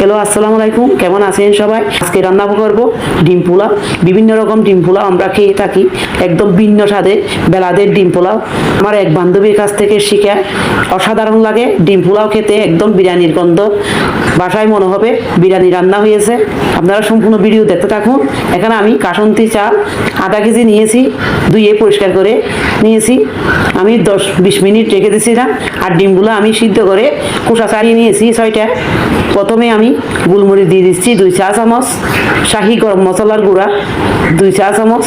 Hello আসসালামু আলাইকুম। কেমন আছেন সবাই? আজকে রান্না করব ডিম পোলাও। বিভিন্ন রকম ডিম পোলাও আমরা খেয়ে থাকি। একদম ভিন্ন স্বাদে বেলাদের ডিম পোলাও। আমার এক বান্ধবীর কাছ থেকে শিখে অসাধারণ লাগে ডিম পোলাও খেতে। একদম বিরিয়ানির গন্ধ। বাসায় মনে হবে বিরিয়ানি রান্না হয়েছে। আপনারা সম্পূর্ণ ভিডিও দেখতে থাকুন। এখানে আমি কাসন্তি চাল, আধা কেজি নিয়েছি, ধুয়ে পরিষ্কার করে নিয়েছি। আমি দশ বিশ মিনিট রেখে দিয়েছিলাম। আর ডিমগুলো আমি সিদ্ধ করে খোসা ছাড়িয়ে নিয়েছি ছয়টা। প্রথমে আমি গোলমরিচ দিয়ে দিচ্ছি দুই চা চামচ, শাহি গরম মশলার গুঁড়া, দুই চা চামচ।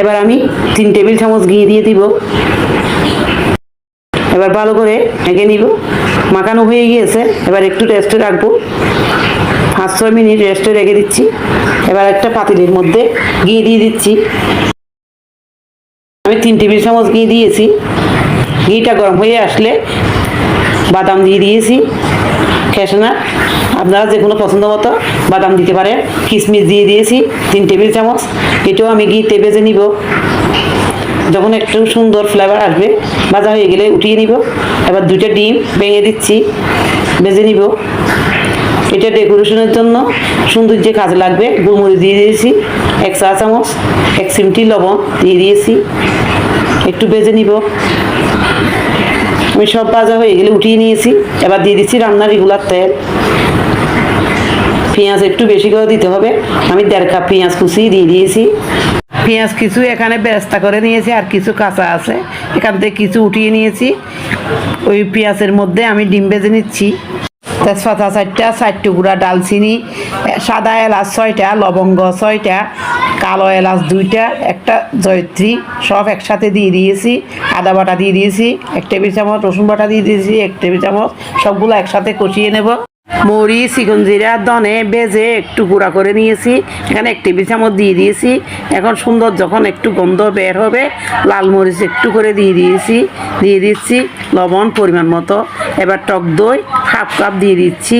এবার আমি তিন টেবিল চামচ ঘি দিয়ে দিব। এবার ভালো করে মেখে নিব। মাখানো হয়ে গিয়েছে, এবার একটু রেস্টে রাখব। পাঁচ ছয় মিনিট রেস্টে রেখে দিচ্ছি। এবার একটা পাতিলের মধ্যে ঘি দিয়ে দিচ্ছি। আমি তিন টেবিল চামচ ঘি দিয়েছি। ঘিটা গরম হয়ে আসলে বাদাম দিয়ে দিয়েছি। খেসনা আপনারা যে কোনো পছন্দ মতো বাদাম দিতে পারেন। কিশমিশ দিয়ে দিয়েছি, তিন টেবিল চামচ। এটাও আমি ঘিতে ভেজে নিব। যখন একটু সুন্দর ফ্লেভার আসবে, ভাজা হয়ে গেলে উঠিয়ে নিব। এবার দুইটা ডিম ভেঙে দিচ্ছি ভেজে নিব। এটা ডেকোরেশনের জন্য সৌন্দর্যে কাজে লাগবে। গোলমরিচ দিয়ে দিয়েছি, এক চা চামচ। এক চিমটি লবণ দিয়ে দিয়েছি। একটু ভেজে নিব। আমি সব ভাজা হয়ে গেলে উঠিয়ে নিয়েছি। এবার দিয়ে দিচ্ছি রান্নার রেগুলার তেল। পেঁয়াজ একটু বেশি করে দিতে হবে। আমি দেড় কাপ পেঁয়াজ কুচি দিয়ে দিয়েছি। পেঁয়াজ কিছু এখানে ব্যস্তা করে নিয়েছি, আর কিছু কাঁচা আছে। এখান থেকে কিছু উঠিয়ে নিয়েছি। ওই পেঁয়াজের মধ্যে আমি ডিম বেজে নিচ্ছি। তেজপাতা চারটা চার টুকরা ডালচিনি, সাদা এলাচ ছয়টা, লবঙ্গ ছয়টা, কালো এলাচ দুইটা, একটা জয়ত্রী, সব একসাথে দিয়ে দিয়েছি, আদা বাটা দিয়ে দিয়েছি, এক টেবিল চামচ, রসুন বাটা দিয়ে দিয়েছি, এক টেবিল চামচ, সবগুলো একসাথে কষিয়ে নেব। মরি চিকন জিরা দনে বেজে একটু গুঁড়া করে নিয়েছি। এখানে এক টেবিল চামচ দিয়ে দিয়েছি। এখন সুন্দর যখন একটু গন্ধ বের হবে, লাল মরিচ একটু করে দিয়ে দিয়েছি। দিয়ে দিচ্ছি লবণ পরিমাণ মতো। এবার টক দই হাফ কাপ দিয়ে দিচ্ছি।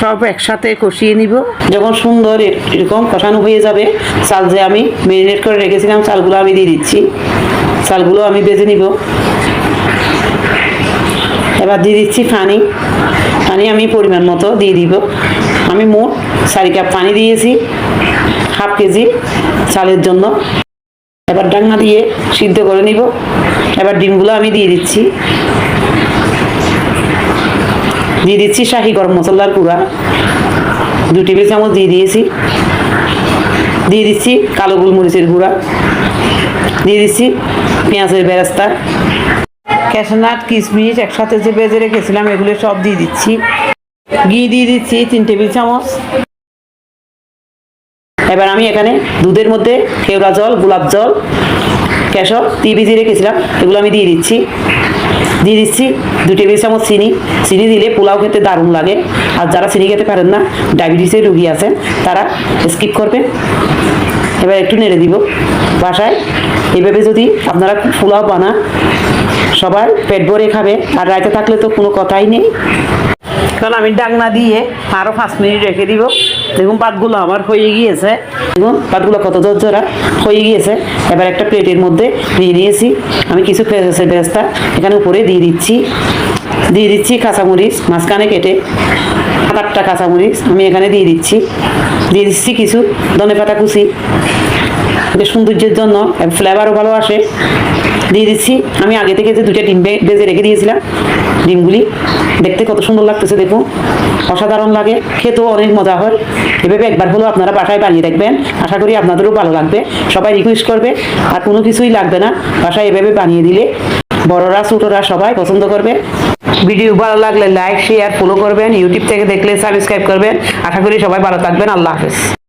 সব একসাথে কষিয়ে নিব। যখন সুন্দর এরকম কষানো হয়ে যাবে, চাল যে আমি মেরিনেট করে রেখেছিলাম, চালগুলো আমি দিয়ে দিচ্ছি। চালগুলো আমি বেজে নিব। এবার দিয়ে দিচ্ছি পানি। পানি আমি পরিমাণ মতো দিয়ে দিব। আমি মোট চারি কাপ পানি দিয়েছি, হাফ কেজি চালের জন্য। এবার ডাঙ্গা দিয়ে সিদ্ধ করে নিব। এবার ডিমগুলো আমি দিয়ে দিচ্ছি। দিয়ে দিচ্ছি শাহি গরম মশলার গুঁড়া। দু টেবিল চামচ দিয়ে দিয়েছি। দিয়ে দিচ্ছি কালো গোলমরিচের গুঁড়া। দিয়ে দিচ্ছি পেঁয়াজের বেরেস্তা। ক্যাশনাট, কিশমিশ একসাথে যে বেজে রেখেছিলাম, এগুলো সব দিয়ে দিচ্ছি। ঘি দিয়ে দিচ্ছি, তিন টেবিল চামচ। এবার আমি এখানে দুধের মধ্যে কেওড়া জল, গোলাপ জল, কেশর দিয়ে ভিজিয়ে রেখেছিলাম, এগুলো আমি দিয়ে দিচ্ছি। দিয়ে দিচ্ছি দু টেবিল চামচ চিনি। চিনি দিলে পোলাও খেতে দারুণ লাগে। আর যারা চিনি খেতে পারেন না, ডায়াবেটিসের রুগী আছেন, তারা স্কিপ করবেন। এবার একটু নেড়ে দিব বাসায়। এভাবে যদি আপনারা পোলাও বানান, সবার পেট ভরে খাবে, আর রাইতে থাকলে তো কোনো কথাই নেই। কারণ আমি ডাকনা দিয়ে আরও পাঁচ মিনিট রেখে দিব। দেখুন, পাতগুলো আমার হয়ে গিয়েছে। দেখুন, পাতগুলো কত জোরজোরা হয়ে গিয়েছে। এবার একটা প্লেটের মধ্যে নিয়ে নিয়েছি। আমি কিছু বেস্তা এখানে উপরে দিয়ে দিচ্ছি। দিয়ে দিচ্ছি কাঁচামরিচ, মাঝখানে কেটে সাত আটটা কাঁচামরিচ আমি এখানে দিয়ে দিচ্ছি। দিয়ে দিচ্ছি কিছু ধনে পাতা কুচি। এটা সৌন্দর্যের জন্য ফ্লেভারও ভালো আসে। দিয়ে দিচ্ছি। আমি আগে থেকে যে দুটো ডিম বে- ভেজে রেখে দিয়েছিলাম, ডিমগুলি। দেখতে কত সুন্দর লাগতেছে দেখুন অসাধারণ লাগে। খেতেও অনেক মজা হয়। এভাবে একবার হলেও আপনারা বাসায় বানিয়ে দেখবেন। আশা করি আপনাদেরও ভালো লাগবে। সবাই রিকোয়েস্ট করবে। আর কোনো কিছুই লাগবে না। বাসায় এভাবে বানিয়ে দিলে বড়রা, ছোটরা সবাই পছন্দ করবে। ভিডিও ভালো লাগলে লাইক শেয়ার ফলো করবেন। ইউটিউব থেকে দেখলে সাবস্ক্রাইব করবেন। আশা করি সবাই ভালো থাকবেন। আল্লাহ হাফেজ।